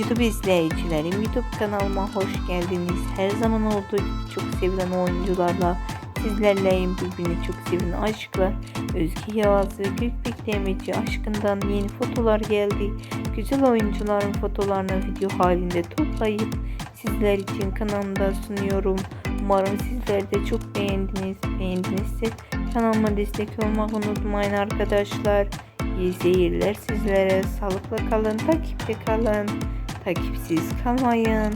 YouTube izleyicilerim YouTube kanalıma hoş geldiniz. Her zaman olduğu gibi çok sevilen oyuncularla sizlerleyim. Birbirini çok sevilen aşklar. Özge Yağız ve Gülbek Demirci aşkından yeni fotolar geldi. Güzel oyuncuların fotolarını video halinde toplayıp sizler için kanalımda sunuyorum. Umarım sizler de çok beğendiniz. Beğendinizse kanalıma destek olmayı unutmayın arkadaşlar. İyi seyirler sizlere. Sağlıkla kalın, takipte kalın. Takipsiz kalmayın.